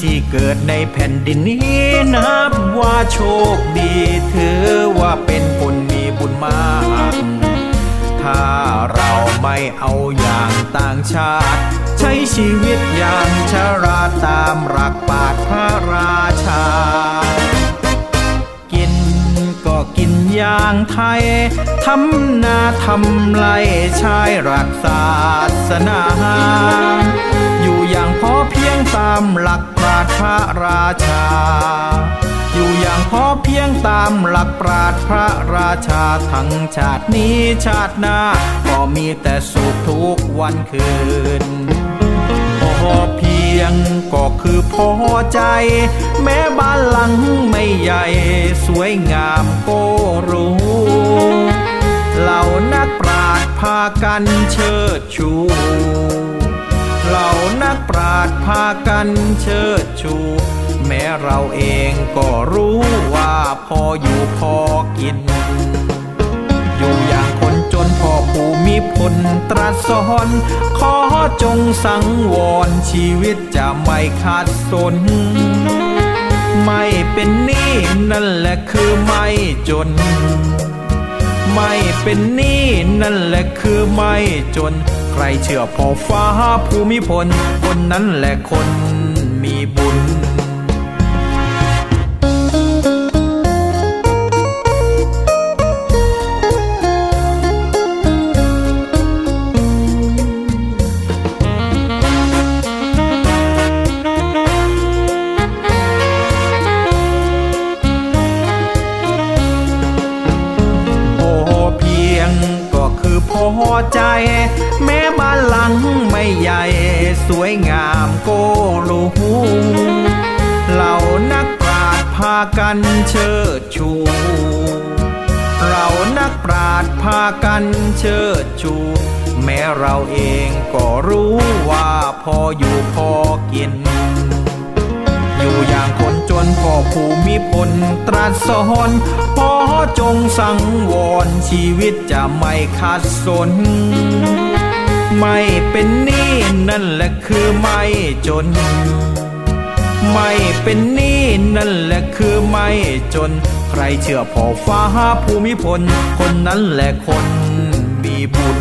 ที่เกิดในแผ่นดินนี้นับว่าโชคดีถือว่าเป็นคนมีบุญมาก ถ้าเราไม่เอาอย่างต่างชาติ ใช้ชีวิตอย่างชราตามหลักปาดพระราชา กินก็กินอย่างไทย ทำนาทำไรใชายรักศาสนาามหลักปราชพระราชา อยู่อย่างพอเพียงตามหลักปราชพระราชา ทั้งชาตินี้ชาติหน้า ก็มีแต่สุขทุกวันคืนพอเพียงก็คือพอใจ แม้บ้านหลังไม่ใหญ่สวยงามก็รู้เหล่านักปราชญ์พากันเชิดชู เหล่านักปราชญ์พากันเชิดชู แม้เราเองก็รู้ว่าพออยู่พอกิน อยู่อย่างคนจนพอผู้มีพลตรัสสอนขอจงสังวรชีวิตจะไม่ขาดสน ไม่เป็นหนี้นั่นแหละคือไม่จน ไม่เป็นหนี้นั่นแหละคือไม่จน ใครเชื่อพอฟ้าภูมิพล คนนั้นแหละคน พอใจ แม้บ้านหลังไม่ใหญ่ สวยงามโกรู้เหล่านักปราชญ์พากันเชิดชูเรานักปราชญ์พากันเชิดชู แม้เราเองก็รู้ว่าพออยู่พอกิน อยู่อย่างคน จนพ่อผู้มีพลตรัสสอนพอจงสังวรชีวิตจะไม่ขาดสน ไม่เป็นหนี้นั่นแหละคือไม่จน ไม่เป็นหนี้นั่นแหละคือไม่จน ใครเชื่อพ่อฟ้าภูมิพล คนนั้นแหละคนมีบุญ